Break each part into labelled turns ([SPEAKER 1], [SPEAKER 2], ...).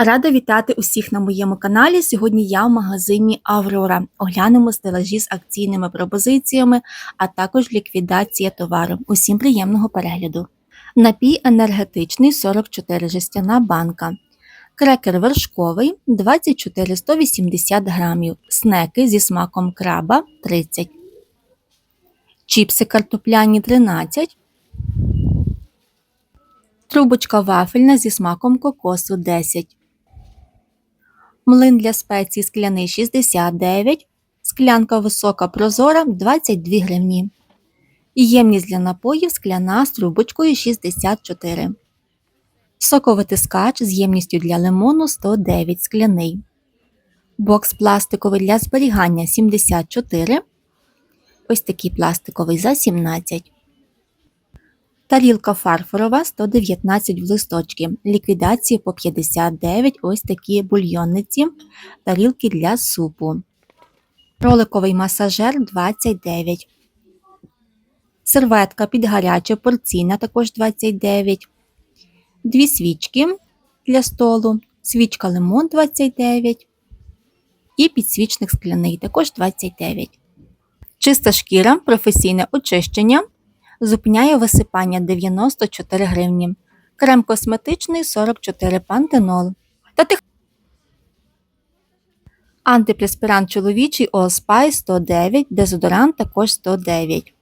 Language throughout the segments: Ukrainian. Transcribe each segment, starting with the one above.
[SPEAKER 1] Рада вітати усіх на моєму каналі. Сьогодні я в магазині Аврора. Оглянемо стелажі з акційними пропозиціями, а також ліквідація товару. Усім приємного перегляду. Напій енергетичний 44 жестяна банка. Крекер вершковий 24 180 грамів. Снеки зі смаком краба 30. Чіпси картопляні 13. Трубочка вафельна зі смаком кокосу 10. Млин для спецій скляний 69, склянка висока прозора 22 гривні. Ємність для напоїв скляна з трубочкою 64. Соковитискач з ємністю для лимону 109 скляний. Бокс пластиковий для зберігання 74. Ось такий пластиковий за 17. Тарілка фарфорова 119 в листочки. Ліквідації по 59 ось такі бульйонниці. Тарілки для супу. Роликовий масажер 29. Серветка під гаряче порційна також 29. Дві свічки для столу. Свічка лимон 29. І підсвічник скляний також 29. Чиста шкіра, професійне очищення зупиняє висипання 94 гривні. Крем косметичний 44 пантенол. Та тих... Антипреспірант чоловічий Spy 109, дезодорант також 109.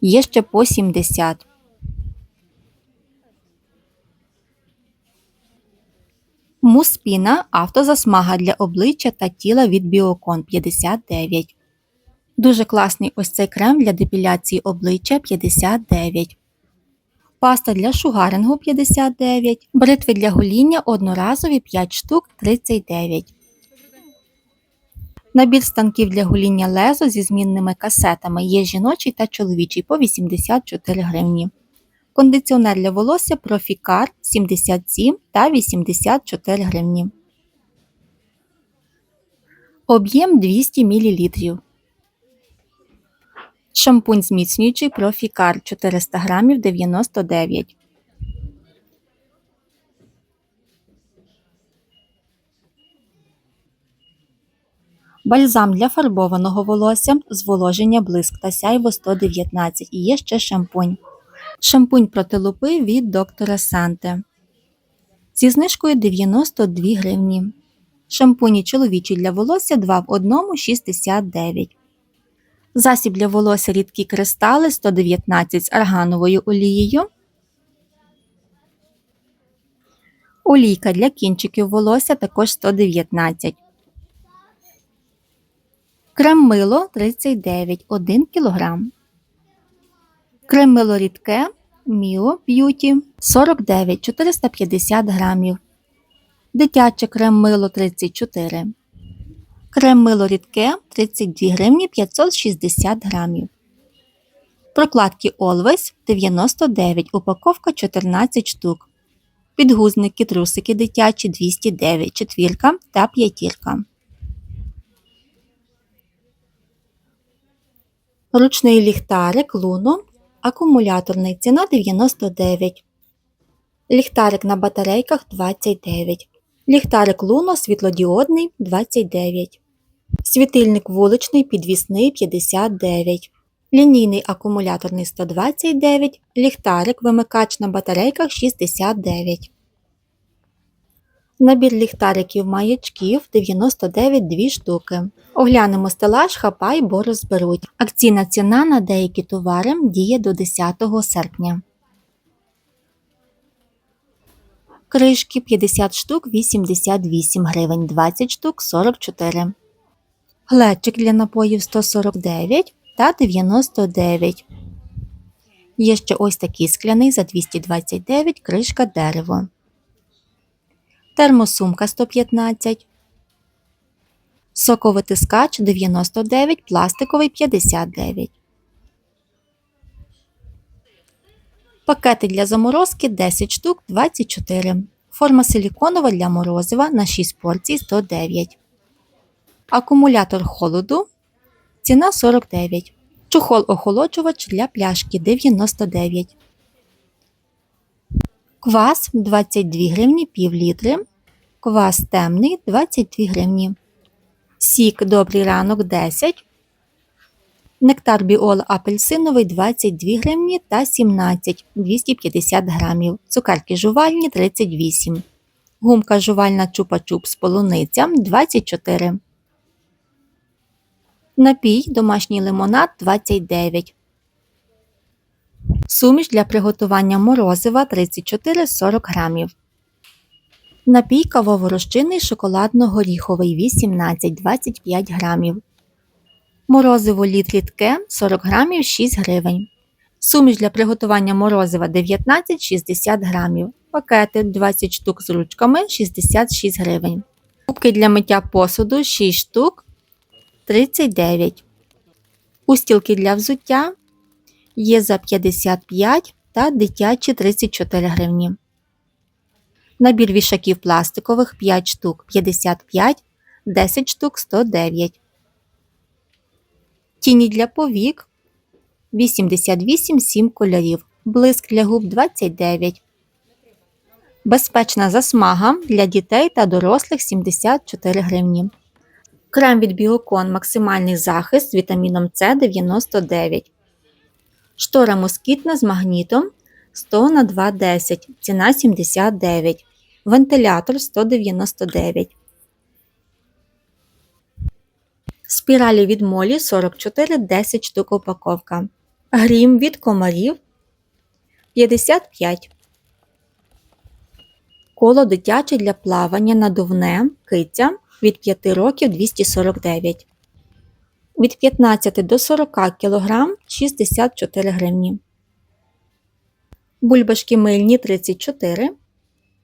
[SPEAKER 1] Є ще по 70. Муспіна автозасмага для обличчя та тіла від Біокон 59. Дуже класний ось цей крем для депіляції обличчя 59. Паста для шугарингу 59. Бритви для гоління одноразові 5 штук 39. Набір станків для гоління лезо зі змінними касетами є жіночий та чоловічий по 84 гривні. Кондиціонер для волосся Профікар 77 та 84 гривні. Об'єм 200 мл. Шампунь зміцнюючий Профікар 400 грамів 99. Бальзам для фарбованого волосся, зволоження блиск та сяйво 119 і є ще шампунь. Шампунь проти лупи від доктора Санте. Зі знижкою 92 гривні. Шампуні чоловічі для волосся 2 в 1 69. Засіб для волосся рідкі кристали 119 з аргановою олією. Олійка для кінчиків волосся також 119. Крем мило 39 1 кг. Крем мило рідке Міо Б'юті 49 450 грамів. Дитяче крем мило 34 Крем мило рідке 32 гривні 560 грамів. Прокладки Always 99, упаковка 14 штук. Підгузники трусики дитячі 209, четвірка та п'ятірка. Ручний ліхтарик Луно. Акумуляторний ціна 99. Ліхтарик на батарейках 29. Ліхтарик Луно світлодіодний 29. Світильник вуличний підвісний 59. Лінійний акумуляторний 129. Ліхтарик вимикач на батарейках 69. Набір ліхтариків маячків 99 2 штуки. Оглянемо стелаж, хапай, бо розберуть. Акційна ціна на деякі товари діє до 10 серпня. Кришки 50 штук 88 гривень, 20 штук 44. Глечик для напоїв 149 та 99. Є ще ось такий скляний за 229 кришка дерево. Термосумка 115. Соковитискач 99, пластиковий 59. Пакети для заморозки 10 штук 24. Форма силіконова для морозива на 6 порцій 109. Акумулятор холоду. Ціна 49. Чухол охолоджувач для пляшки 99. Квас 22 гривні пів літри. Квас темний 22 гривні. Сік добрий ранок 10. Нектар біол апельсиновий 22 гривні та 17 250 грамів. Цукерки жувальні 38. Гумка жувальна чупа-чупс полуниця 24. Напій домашній лимонад 29. Суміш для приготування морозива 34-40 грамів. Напій кавово-розчинний шоколадно-горіховий 18-25 грамів. Морозиво літ рідке 40 грамів 6 гривень. Суміш для приготування морозива 19-60 грамів. Пакети 20 штук з ручками 66 гривень. Губки для миття посуду 6 штук 39. Устілки для взуття є за 55 та дитячі 34 гривні. Набір вішаків пластикових 5 штук 55, 10 штук 109. Тіні для повік 88 7 кольорів. Блиск для губ 29. Безпечна засмага для дітей та дорослих 74 гривні. Крем від Біокон максимальний захист з вітаміном С 99. Штора москітна з магнітом 100 на 210, ціна 79. Вентилятор 199. Спіралі від молі 44 10 штук упаковка. Грім від комарів 55. Коло дитяче для плавання надувне киця від 5 років 249. Від 15 до 40 кг 64 гривні. Бульбашки мильні 34.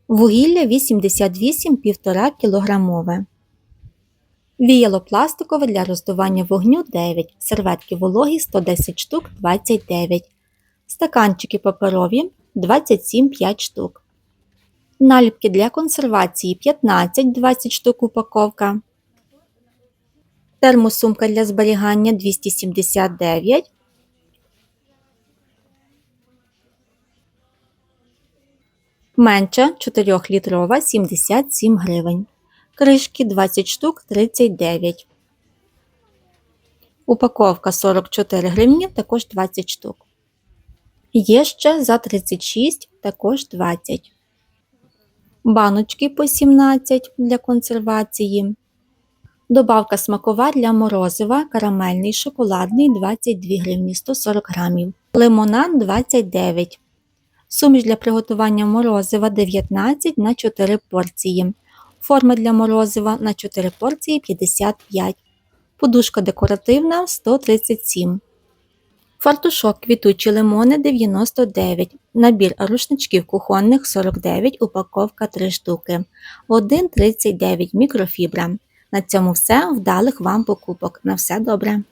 [SPEAKER 1] Вугілля 88 1,5 кг. Віяло пластикове для роздування вогню 9. Серветки вологі 110 штук 29. Стаканчики паперові 27 5 штук. Наліпки для консервації 15-20 штук упаковка. Термосумка для зберігання 279. Менша 4-літрова 77 гривень. Кришки 20 штук 39. Упаковка 44 гривні, також 20 штук. Є ще за 36, також 20. Баночки по 17 для консервації. Добавка смакова для морозива, карамельний, шоколадний 22 гривні 140 грамів. Лимонад 29. Суміш для приготування морозива 19 на 4 порції. Форма для морозива на 4 порції 55. Подушка декоративна 137. Фартушок квітучі лимони 99. Набір рушничків кухонних 49, упаковка 3 штуки. 1,39 мікрофібра. На цьому все. Вдалих вам покупок. На все добре.